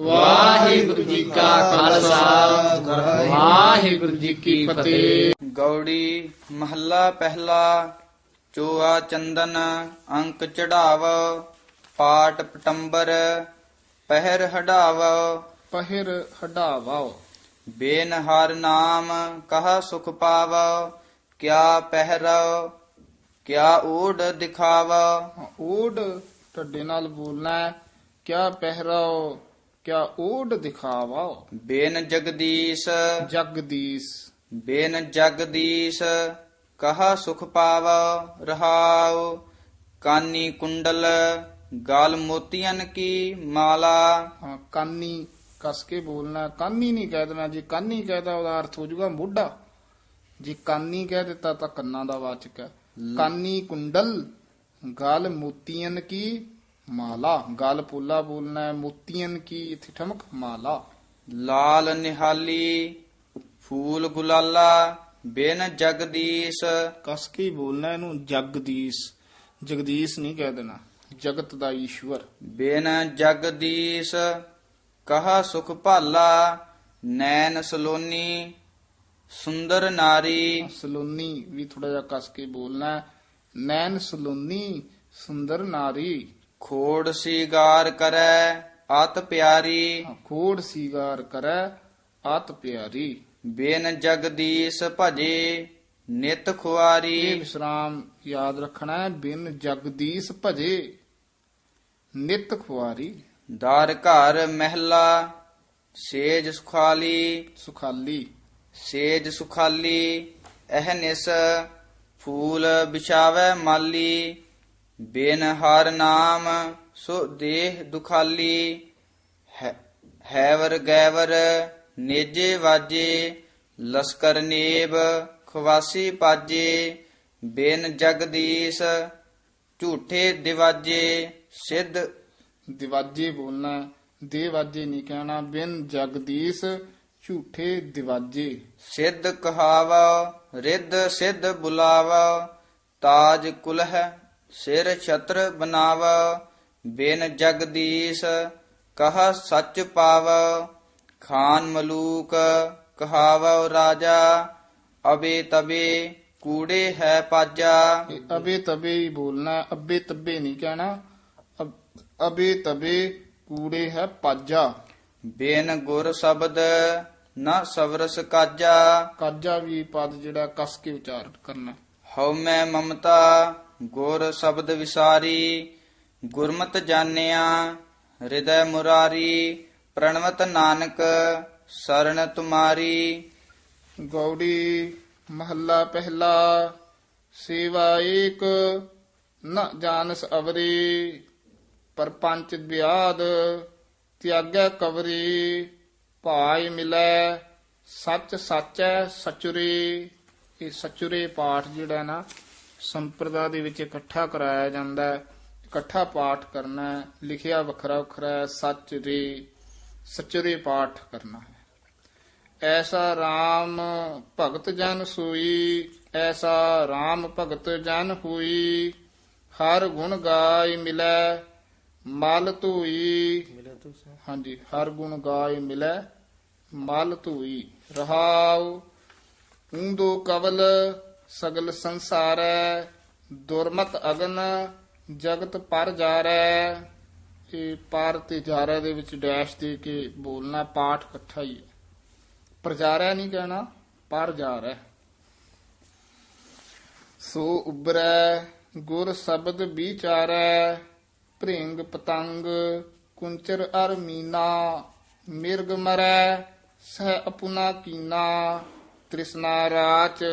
ਵਾਹਿਗੁਰੂ ਜੀ ਕਾ ਖਾਲਸਾ। ਵਾਹਿਗੁਰੂ ਜੀ ਕੀ ਫਤਿਹ। ਗੌੜੀ ਮਹੱਲਾ ਪਹਿਲਾ ਚੋਆ ਚੰਦਨ ਅੰਕ ਚੜਾਵ ਪਾਟ ਪਟੰਬਰ ਪਹਿਰ ਹਟਾਵ ਪਹਿਰ ਹਟਾਵਾਓ ਬੇਨ ਹਰ ਨਾਮ ਕਹਾ ਸੁਖ ਪਾਵ। ਕਿਆ ਪਹਿਰਵ ਕਿਆ ਓੜ ਦਿਖਾਵ। ਓਡ ਟੱਡੇ ਨਾਲ ਬੋਲਣਾ ਹੈ। ਕਿਆ ਪਹਿਰਾਓ ਕਿਆ ਓਡ ਦਿਖਾਵਾਓ? ਬੇਨ ਜਗਦੀਸ਼। ਜਗਦੀਸ਼। ਬੇਨ ਜਗਦੀਸ਼ ਕਹਾ ਸੁਖ ਪਾਵ ਰਹਾਉ। ਕਾਨੀ ਕੁੰਡਲ ਗਾਲ ਮੋਤੀਆਂ ਕੀ ਮਾਲਾ। ਹਾਂ ਕਾਨੀ ਕਸ ਕੇ ਬੋਲਣਾ। ਕਾਨੀ ਨਹੀਂ ਕਹਿ ਦੇਣਾ। ਜੇ ਕਾਨੀ ਕਹਿਦਾ ਉਹਦਾ ਅਰਥ ਹੋ ਜਾਊਗਾ ਮੋਢਾ। ਜੇ ਕਾਨੀ ਕਹਿ ਦਿੱਤਾ ਤਾਂ ਕੰਨਾਂ ਦਾ ਵਾਚਕ ਹੈ। ਕਾਨੀ ਕੁੰਡਲ ਗਲ ਮੋਤੀਆਂ ਕੀ ਮਾਲਾ ਗਲ ਪੋਲਾ ਬੋਲਣਾ ਹੈ ਮੋਤੀਆਂ ਕੀ ਇੱਥੇ ਠਮਕ? ਮਾਲਾ। ਲਾਲ ਨਿਹਾਲੀ ਫੂਲ ਗੁਲਾਲਾ ਬੇਨ ਜਗਦੀਸ਼। ਕਸ ਕੇ ਹੀ ਬੋਲਣਾ ਇਹਨੂੰ? ਜਗਦੀਸ਼। ਜਗਦੀਸ਼ ਨਹੀਂ ਕਹਿ ਦੇਣਾ। ਜਗਤ ਦਾ ਈਸ਼ਵਰ। ਬੇਨ ਜਗਦੀਸ਼ ਕਹਾ ਸੁਖ ਭਾਲਾ ਨੈਣ ਸਲੋਨੀ ਸੁੰਦਰ ਨਾਰੀ। ਸਲੋਨੀ ਵੀ ਥੋੜਾ ਜਿਹਾ ਕਸ ਕੇ ਬੋਲਣਾ ਹੈ। ਨੈਣ ਸਲੋਨੀ ਸੁੰਦਰ ਨਾਰੀ। ਖੋੜ ਸੀਗਾਰ ਕਰੈ ਅਤ ਪਿਆਰੀ। ਖੋੜ ਸੀਗਾਰ ਕਰੈ ਆਤ ਪਿਆਰੀ। ਬੇਨ ਜਗਦੀਸ਼ ਭਜੇ ਨਿਤ ਇਹ ਖੁਆਰੀ ਵਿਸਰਾਮ ਯਾਦ ਰੱਖਣਾ ਹੈ ਬਿਨ ਜਗਦੀਸ਼ ਭਜੇ ਨਿਤ ਖੁਆਰੀ। ਦਰ ਘਰ ਮਹਿਲਾ ਸੇਜ ਸੁਖਾਲੀ। ਸੁਖਾਲੀ। ਸੇਜ ਸੁਖਾਲੀ ਅਹਨਿਸ ਫੂਲ ਵਿਛਾਵੈ ਮਾਲੀ। ਬਿਨ ਹਰ ਨਾਮ ਸੋ ਦੇਹ ਦੁਖਾਲੀ ਹੈ- ਹੈਵਰ ਗੈਵਰ ਨੇਜੇ ਵਾਜੇ ਲਸਕਰ ਨੇਬ ਖਵਾਸੀ ਪਾਜੇ ਬਿਨ ਜਗਦੀਸ਼ ਝੂਠੇ ਦਿਵਾਜੇ ਸਿੱਧ ਦਿਵਾਜੇ ਬੋਲਣਾ। ਦੇਵਾਜੇ ਨਹੀਂ ਕਹਿਣਾ ਬਿਨ ਜਗਦੀਸ਼ ਝੂਠੇ ਦਿਵਾਜੇ ਸਿੱਧ ਕਹਾਵਾ ਰਿੱਧ ਸਿੱਧ ਬੁਲਾਵਾ ਤਾਜ ਕੁਲਹ ਸਿਰ ਛਤਰ ਬਨਾਵਾ ਬਿਨ ਜਗਦੀਸ਼ ਕਹਾ ਸੱਚ ਪਾਵਾ ਖਾਨ ਮਲੂਕ ਕਹਾਵਾ ਰਾਜਾ ਅਬੇ ਤਬੇ ਕੂੜੇ ਹੈ ਪਾਜਾ। ਇਹ ਅਬੇ ਤਬੇ ਹੀ ਬੋਲਣਾ ਅਬੇ ਤਬੇ ਨਹੀਂ ਕਹਿਣਾ ਅਬ- ਅਬੇ ਤਬੇ ਕੂੜੇ ਹੈ ਪਾਜਾ। ਬਿਨ ਗੁਰ ਸ਼ਬਦ ਨਾ ਸਵਰਸ ਕਾਜਾ। ਕਾਜਾ ਵੀ ਪਦ ਜਿਹੜਾ ਕਸ ਕੇ ਉਚਾਰਨ ਕਰਨਾ। ਹਉ ਮੈਂ ਮਮਤਾ ਗੁਰ ਸ਼ਬਦ ਵਿਸਾਰੀ, ਗੁਰਮਤ ਜਾਣਿਆ, ਹਿਰਦੈ ਮੁਰਾਰੀ, ਪ੍ਰਣਵਤ ਨਾਨਕ ਸਰਣ ਤੁਮਾਰੀ। ਗੌੜੀ ਮਹੱਲਾ ਪਹਿਲਾ, ਸੇਵਾ ਏਕ, ਨ ਜਾਣਸ ਅਵਰੀ। ਪਰਪੰਚ ਵਿਆਦ ਤਿਆਗੈ ਕਵਰੀ ਭਾਈ ਮਿਲੈ, ਸੱਚ ਸਾਚੈ ਸਚੁਰੇ। ਇਹ ਸਚੁਰੇ ਪਾਠ ਜਿਹੜਾ ਨਾ ਸੰਪਰਦਾ ਦੇ ਵਿੱਚ ਇਕੱਠਾ ਕਰਾਇਆ ਜਾਂਦਾ ਹੈ ਇਕੱਠਾ ਪਾਠ ਕਰਨਾ ਹੈ ਲਿਖਿਆ ਵੱਖਰਾ ਵੱਖਰਾ ਹੈ ਸੱਚ ਸਚੁਰੇ ਪਾਠ ਕਰਨਾ ਹੈ। ਐਸਾ RAM ਭਗਤ ਜਨ ਸੋਈ ਐਸਾ RAM ਭਗਤ ਜਨ ਹੋਈ ਹਰ ਗੁਣ ਗਾਇ ਮਿਲੈ ਮਲ ਧੋਈ। ਹਾਂਜੀ ਹਰ ਗੁਣ ਗਾਇ ਮਿਲੈ ਮਲ ਧੋਈ। ਰਹਾਉ ਊਂਦੋ ਕਵਲ ਸਗਲ ਸੰਸਾਰੈ, ਦੁਰਮਤ ਅਗਨ, ਜਗਤ ਪਰ ਜਾਰੈ। ਇਹ ਪਰ ਤੇ ਜਾਰੈ ਦੇ ਵਿੱਚ ਡੈਸ਼ ਦੇ ਕੇ ਬੋਲਣਾ ਪਾਠ ਇਕੱਠਾ ਹੀ ਹੈ। ਪ੍ਰਜਾਰੈ ਨਹੀਂ ਕਹਿਣਾ, ਪਰ ਜਾਰੈ। ਸੋ ਉਬਰੈ ਗੁਰ ਸ਼ਬਦ ਵਿਚਾਰੈ, ਭ੍ਰਿੰਗ ਪਤੰਗ, ਕੁੰਚਰ ਅਰ ਮੀਨਾ, ਮਿਰਗ ਮਰੈ, ਸਹਿ ਅਪੁਨਾ ਕੀਨਾ, ਤ੍ਰਿਸ਼ਨਾ ਰਾਚ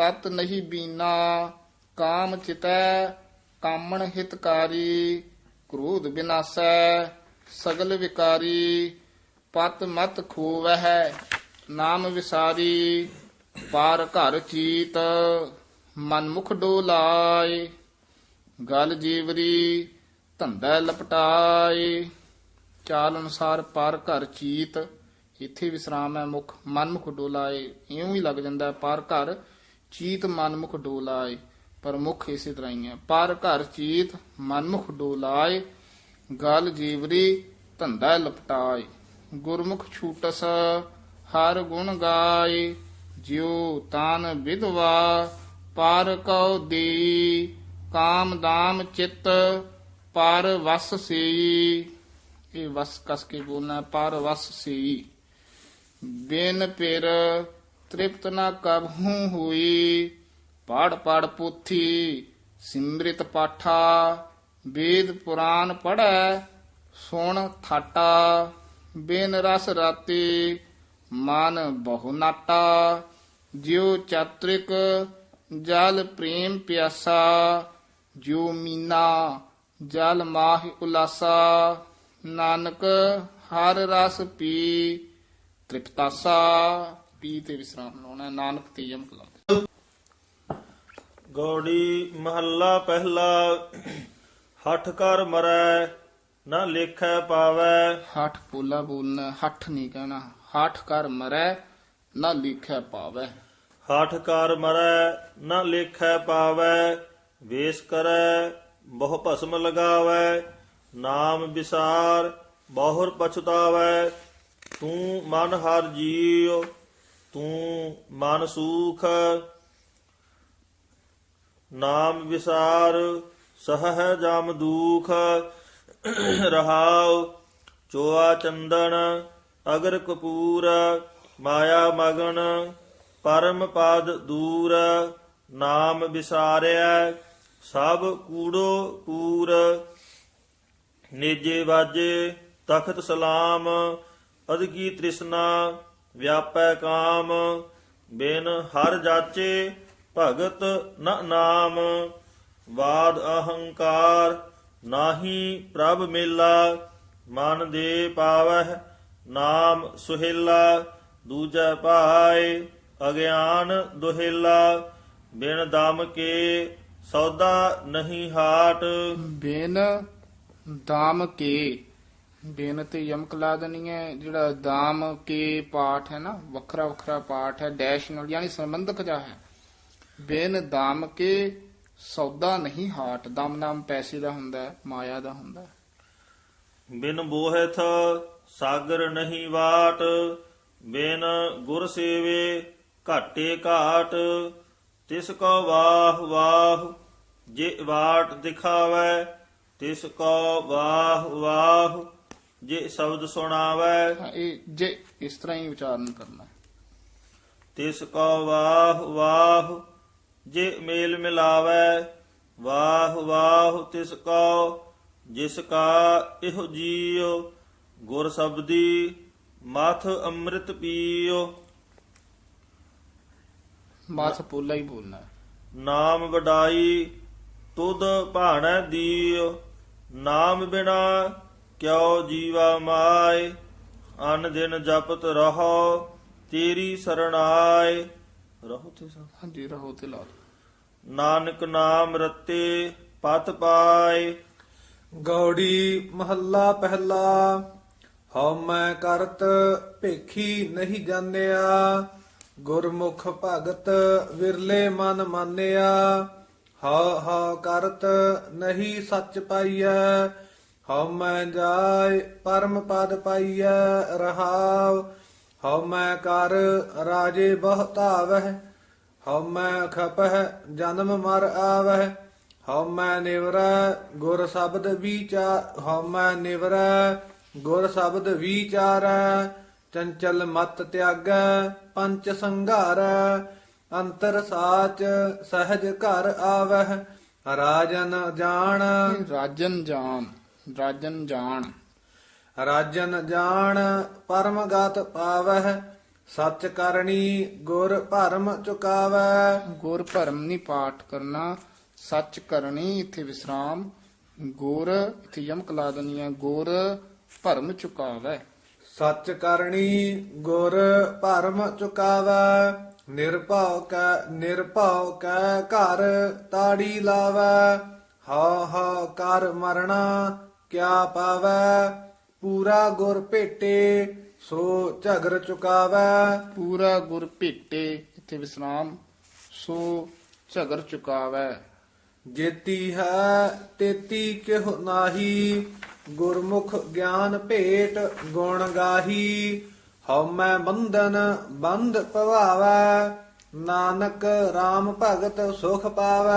ਤਤ ਨਹੀਂ ਬੀਨਾ, ਕਾਮ ਚਿਤੈ, ਕਾਮਣ ਹਿਤਕਾਰੀ, ਕ੍ਰੋਧ ਬਿਨਾਸੈ, ਸਗਲ ਵਿਕਾਰੀ, ਪਤ ਮਤ ਖੋਵਹਿ, ਨਾਮ ਵਿਸਾਰੀ, ਪਾਰ ਘਰ ਚੀਤ ਮਨ ਮੁਖ ਡੋਲਾਏ, ਗਲ ਜੀਵਰੀ, ਧੰਦਾ ਲਪਟਾਏ, ਚਾਲ ਅਨੁਸਾਰ ਪਾਰ ਘਰ ਚੀਤ, ਇੱਥੇ ਵਿਸਰਾਮ ਹੈ ਮੁਖ ਮਨ ਮੁਖ ਡੋਲਾਏ, ਇਉਂ ਹੀ ਲੱਗ ਜਾਂਦਾ ਹੈ ਪਾਰ ਘਰ ਚੀਤ ਮਨਮੁਖ ਡੋਲਾਏ ਪਰ ਮੁਖ ਇਸੇ ਤਰ੍ਹਾਂ ਹੀ ਹੈ। ਪਾਰ ਘਰ ਚੀਤ ਮਨਮੁਖ ਡੋਲਾਏ ਗਲ ਜੀਵਰੀ ਧੰਦਾ ਲਪਟਾਏ। ਗੁਰਮੁਖ ਛੂਟਸ ਹਰ ਗੁਣ ਗਾਏ ਜਿਉ ਤਾਨ ਵਿਧਵਾ ਪਰ ਕਉ ਦੀ ਕਾਮ ਦਾਮ ਚਿਤ ਪਰ ਵਸ ਸਈ। ਇਹ ਵਸ ਕਸ ਕੇ ਬੋਲਣਾ ਹੈ, ਪਰ ਵਸ ਸਈ। ਬਿਨ ਪਿਰ ਤ੍ਰਿਪਤ ਨਾ ਕਬਹੂ ਹੋਈ, ਪੜ ਪੜ ਪੋਥੀ, ਸਿਮ੍ਰਿਤ ਪਾਠਾ, ਵੇਦ ਪੁਰਾਨ ਪੜੈ ਸੁਣ ਥਾਟਾ, ਬਿਨ ਰਸ ਰਾਤੀ, ਮਨ ਬਹੁ ਨਾਟਾ, ਜਿਉ ਚਾਤ੍ਰਿਕ, ਜਲ ਪ੍ਰੇਮ ਪਿਆਸਾ, ਜਿਉ ਮੀਨਾ, ਜਲ ਮਾਹਿ ਉਲਾਸਾ, ਨਾਨਕ ਹਰ ਰਸ ਪੀ, ਤ੍ਰਿਪਤਾਸਾ। ਪੀ ਤੇ ਵਿਸਰਾਮ ਲਾਉਣਾ ਹੈ, ਨਾਨਕ ਤੇ ਯਮਕ ਲਾ ਗੌੜੀ ਮਹੱਲਾ ਪਹਿਲਾ ਹਠ ਕਰ ਮਰੈ ਨਾ ਲੇਖੈ ਪਾਵੈ। ਹੱਠ ਪੋਲਾ ਬੋਲਣਾ ਹੱਠ ਨਹੀਂ ਕਹਿਣਾ। ਹੱਠ ਕਰ ਮਰੈ ਨਾ ਲਿਖੈ ਪਾਵੈ। ਹਠ ਕਰ ਮਰੈ ਨਾ ਲੇਖੈ ਪਾਵੈ। ਵੇਸ ਕਰੈ ਬਹੁ ਭਸਮ ਲਗਾਵੈ। ਨਾਮ ਵਿਸਾਰ ਬਹੁਰ ਪਛਤਾਵੈ। ਤੂੰ ਮਨ ਹਰ ਜੀਉ ਤੂੰ ਮਨ ਸੂਖ ਨਾਮ ਵਿਸਾਰ ਸਹੈ ਜਮ ਦੂਖ। ਰਹਾਉ ਚੋਆ ਚੰਦਨ, ਅਗਰ ਕਪੂਰ, ਮਾਇਆ ਮਗਨ, ਪਰਮ ਪਦ ਦੂਰ। ਨਾਮ ਵਿਸਾਰਿਆ ਸਭ ਕੂੜੋ ਪੂਰ ਨੇਜੇ ਵਾਜੇ ਤਖਤ ਸਲਾਮ ਅਦਕੀ ਤ੍ਰਿਸ਼ਨਾ। ਵਿਆਪੈ ਕਾਮ, ਬਿਨ ਹਰ ਜਾਚੇ ਭਗਤ ਨ ਨਾਮ। ਵਾਦ ਅਹੰਕਾਰ ਨਾਹੀ ਪ੍ਰਭ ਮੇਲਾ, ਮਨ ਦੇ ਪਾਵਹਿ ਨਾਮ ਸੁਹੇਲਾ। ਦੂਜਾ ਭਾਏ ਅਗਿਆਨ ਦੁਹੇਲਾ, ਬਿਨ ਦਮ ਕੇ ਸੌਦਾ ਨਹੀਂ ਹਾਟ। ਬਿਨ ਦਾਮ ਕੇ ਬਿਨ ਤੇ ਯਮਕ ਲਾ ਦੇਣੀ ਹੈ, ਜਿਹੜਾ ਦਾਮ ਕੇ ਪਾਠ ਹੈ ਨਾ, ਵੱਖਰਾ ਵੱਖਰਾ ਪਾਠ ਹੈ, ਡੈਸ਼ ਨਾਲ, ਯਾਨੀ ਸੰਬੰਧਕ ਜਾ ਹੈ। ਬਿਨ ਦਾਮ ਕੇ ਸੌਦਾ ਨਹੀਂ ਹਾਟ, ਦਮ ਨਾਮ ਪੈਸੇ ਦਾ ਹੁੰਦਾ ਹੈ, ਮਾਇਆ ਦਾ ਹੁੰਦਾ ਹੈ। ਬਿਨ ਬੋਹਿਥ ਸਾਗਰ ਨਹੀਂ ਵਾਟ, ਬਿਨ ਗੁਰ ਸੇਵੇ ਘਾਟੇ ਘਾਟ, ਤਿਸ ਕੋ ਵਾਹ ਵਾਹ ਜੇ ਵਾਟ ਦਿਖਾਵੈ, ਤਿਸ ਕੋ ਵਾਹ ਵਾਹ ਜੇ ਸ਼ਬਦ ਸੁਣਾਵੈ ਹਾਂ, ਇਹ ਜੇ ਇਸ ਤਰ੍ਹਾਂ ਹੀ ਉਚਾਰਨ ਕਰਨਾ ਹੈ। ਤਿਸ ਕੋ ਵਾਹ ਵਾਹ ਜੇ ਮੇਲ ਮਿਲਾਵੈ ਵਾਹ ਵਾਹ ਤਿਸ ਕੋ ਜਿਸ ਕਾ ਇਹੋ ਜੀਉ ਗੁਰ ਸਬਦੀ ਮਥ ਅੰਮ੍ਰਿਤ ਪੀਓ ਮਾਥ ਪੋਲਾ ਹੀ ਬੋਲਣਾ ਹੈ। ਨਾਮ ਵਡਾਈ ਤੁਧ ਭਾਣੈ ਦੀਓ ਨਾਮ ਬਿਨਾ ਕਿਉ ਜੀਵਾ ਮਾਏ ਅਨ ਦਿਨ ਜਪਤ ਰਹੋ ਤੇਰੀ ਸਰਣਾਏ ਰਹੋ ਤੇ ਸਾ ਹਾਂਜੀ ਰਹੋ ਤੇ ਲਾ। ਨਾਨਕ ਨਾਮ ਰਤੇ ਪਤ ਪਾਏ। ਗੌੜੀ ਮਹੱਲਾ ਪਹਿਲਾ ਹਉ ਮੈਂ ਕਰਤ ਭੇਖੀ ਨਹੀਂ ਜਾਣਿਆ। ਗੁਰਮੁਖ ਭਗਤ ਵਿਰਲੇ ਮਨ ਮਾਨਿਆ। ਹਉ ਹਉ ਕਰਤ ਨਹੀਂ ਸੱਚ ਪਾਈਐ। ਹਉ ਮੈਂ ਜਾਏ ਪਰਮ ਪਦ ਪਾਈਐ ਰਹਾਵ ਹਉ ਮੈਂ ਕਰ ਰਾਜੇ ਬਹੁ ਧਾਵਹਿ, ਹਉ ਮੈਂ ਖਪਹਿ ਜਨਮ ਮਰ ਆਵਹਿ, ਹਉ ਮੈਂ ਨਿਵਰੈ ਗੁਰ ਸ਼ਬਦ ਵਿਚਾਰ ਹਉ ਮੈਂ ਨਿਵਰੈ ਗੁਰ ਸ਼ਬਦ ਵਿਚਾਰੈ, ਚੰਚਲ ਮਤ ਤਿਆਗੈ ਪੰਚ ਸੰਘਾਰੈ, ਅੰਤਰ ਸਾਚ ਸਹਿਜ ਘਰ ਆਵਹਿ, ਰਾਜਨ ਜਾਣ। ਰਾਜਨ ਜਾਣ। ਰਾਜਨ ਜਾਣ। ਰਾਜਨ ਜਾਣ ਪਰਮ ਗਤ ਪਾਵਹਿ ਸੱਚ ਕਰਨੀ ਗੁਰ ਭਰਮ ਚੁਕਾਵੈ ਗੁਰ ਭਰਮ ਨਹੀਂ ਪਾਠ ਕਰਨਾ ਸੱਚ ਕਰਨੀ ਇੱਥੇ ਵਿਸਰਾਮ ਗੁਰ ਇੱਥੇ ਯਮਕ ਲਾ ਦੇਣੀ ਹੈ ਗੁਰ ਭਰਮ ਚੁਕਾਵੈ ਸੱਚ ਕਰਨੀ ਗੁਰ ਭਰਮ ਚੁਕਾਵੈ ਨਿਰਭਉ ਕੈ ਨਿਰਭਉ ਕੈ ਘਰ ਤਾੜੀ ਲਾਵੈ ਹਾ ਹਾ ਕਰ ਮਰਣਾ ਕਿਆ ਪਾਵੈ? ਪੂਰਾ ਗੁਰ ਭੇਟੇ ਸੋ ਝਗਰ ਚੁਕਾਵੈ। ਪੂਰਾ ਗੁਰ ਭੇਟੇ ਇੱਥੇ ਵਿਸਰਾਮ ਸੋ ਝਗਰ ਚੁਕਾਵੈ। ਜੇਤੀ ਹੈ ਤੇਤੀ ਕਿਹੁ ਨਾਹੀ? ਗੁਰਮੁਖ ਗਿਆਨ ਭੇਟ ਗੁਣ ਗਾਹੀ। ਹਉਮੈ ਬੰਧਨ ਬੰਧ ਪਵਾਵੈ ਨਾਨਕ RAM ਭਗਤ ਸੁਖ ਪਾਵੈ।